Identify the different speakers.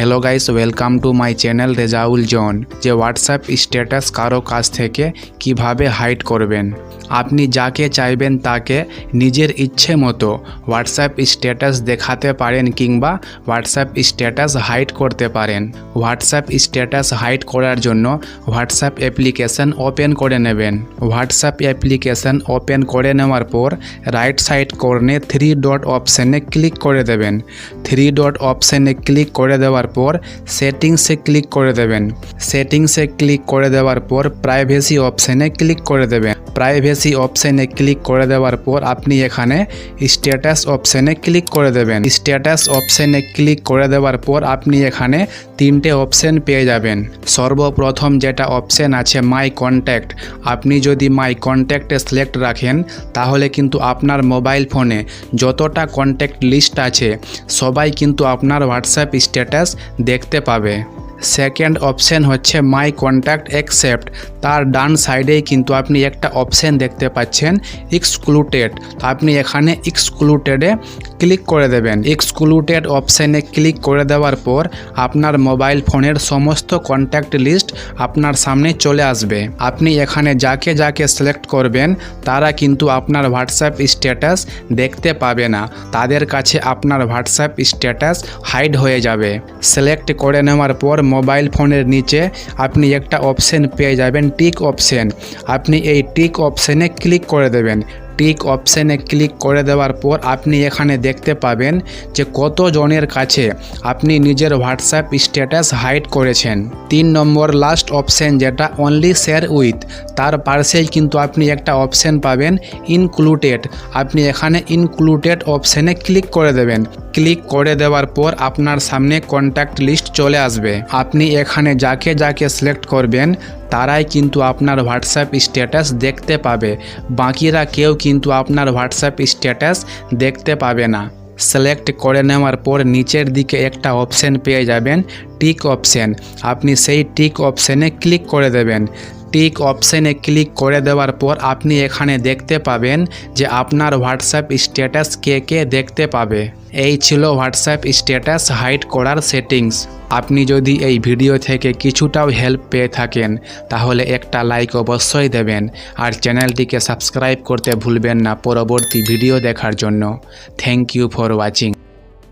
Speaker 1: Hello guys welcome to my channel Rezaul জন যে WhatsApp status কারও কাছ থেকে কীভাবে হাইড করবেন? আপনি যাকে চাইবেন তাকে নিজের ইচ্ছে মতো হোয়াটসঅ্যাপ স্ট্যাটাস দেখাতে পারেন কিংবা হোয়াটসঅ্যাপ স্ট্যাটাস হাইড করতে পারেন। হোয়াটসঅ্যাপ স্ট্যাটাস হাইড করার জন্য হোয়াটসঅ্যাপ অ্যাপ্লিকেশন ওপেন করে নেবেন। হোয়াটসঅ্যাপ অ্যাপ্লিকেশন ওপেন করে নেওয়ার পর রাইট সাইড কর্নে থ্রি ডট অপশানে ক্লিক করে দেবেন। থ্রি ডট অপশানে ক্লিক করে দেওয়ার পর সেটিংসে ক্লিক করে দেবেন। সেটিংসে ক্লিক করে দেওয়ার পর প্রাইভেসি অপশানে ক্লিক করে দেবেন। প্রাইভেসি অপশানে ক্লিক করে দেওয়ার পর আপনি এখানে স্ট্যাটাস অপশানে ক্লিক করে দেবেন। স্ট্যাটাস অপশানে ক্লিক করে দেওয়ার পর আপনি এখানে তিনটে অপশান পেয়ে যাবেন। সর্বপ্রথম যেটা অপশান আছে মাই কন্ট্যাক্ট আপনি যদি মাই কন্ট্যাক্টে সিলেক্ট রাখেন, তাহলে কিন্তু আপনার মোবাইল ফোনে যতটা কন্ট্যাক্ট লিস্ট আছে, সবাই কিন্তু আপনার হোয়াটসঅ্যাপ স্ট্যাটাস দেখতে পাবে। সেকেন্ড অপশান হচ্ছে মাই কন্ট্যাক্ট অ্যাকসেপ্ট তার ডান সাইডেই কিন্তু আপনি একটা অপশান দেখতে পাচ্ছেন এক্সক্লুটেড আপনি এখানে এক্সক্লুটেডে ক্লিক করে দেবেন। এক্সক্লুটেড অপশানে ক্লিক করে দেওয়ার পর আপনার মোবাইল ফোনের সমস্ত কন্ট্যাক্ট লিস্ট আপনার সামনে চলে আসবে। আপনি এখানে যাকে যাকে সিলেক্ট করবেন, তারা কিন্তু আপনার হোয়াটসঅ্যাপ স্ট্যাটাস দেখতে পাবে না। তাদের কাছে আপনার হোয়াটসঅ্যাপ স্ট্যাটাস হাইড হয়ে যাবে। সিলেক্ট করে নেওয়ার পর মোবাইল ফোনের নিচে আপনি একটা অপশন পেয়ে যাবেন টিক অপশন আপনি এই টিক অপশানে ক্লিক করে দেবেন। টিক অপশানে ক্লিক করে দেওয়ার পর আপনি এখানে দেখতে পাবেন যে কত জনের কাছে আপনি নিজের হোয়াটসঅ্যাপ স্ট্যাটাস হাইড করেছেন। তিন নম্বর লাস্ট অপশান যেটা অনলি শেয়ার উইথ তার পাশেই কিন্তু আপনি একটা অপশান পাবেন ইনক্লুডেড আপনি এখানে ইনক্লুডেড অপশানে ক্লিক করে দেবেন। ক্লিক করে দেওয়ার পর আপনার সামনে কন্ট্যাক্ট লিস্ট চলে আসবে। আপনি এখানে যাকে যাকে সিলেক্ট করবেন তারাই কিন্তু আপনার হোয়াটসঅ্যাপ স্ট্যাটাস দেখতে পাবে। বাকিরা কেউ কিন্তু আপনার হোয়াটসঅ্যাপ স্ট্যাটাস দেখতে পাবে না। সিলেক্ট করে নেওয়ার পর নিচের দিকে একটা অপশান পেয়ে যাবেন টিক অপশান আপনি সেই টিক অপশানে ক্লিক করে দেবেন। টিক অপশানে ক্লিক করে দেওয়ার পর আপনি এখানে দেখতে পাবেন যে আপনার হোয়াটসঅ্যাপ স্ট্যাটাস কে কে দেখতে পাবে। এই ছিল হোয়াটসঅ্যাপ স্ট্যাটাস হাইড করার সেটিংস। আপনি যদি এই ভিডিও থেকে কিছুটাও হেল্প পেয়ে থাকেন, তাহলে একটা লাইক অবশ্যই দেবেন আর চ্যানেলটিকে সাবস্ক্রাইব করতে ভুলবেন না পরবর্তী ভিডিও দেখার জন্য। Thank you for watching.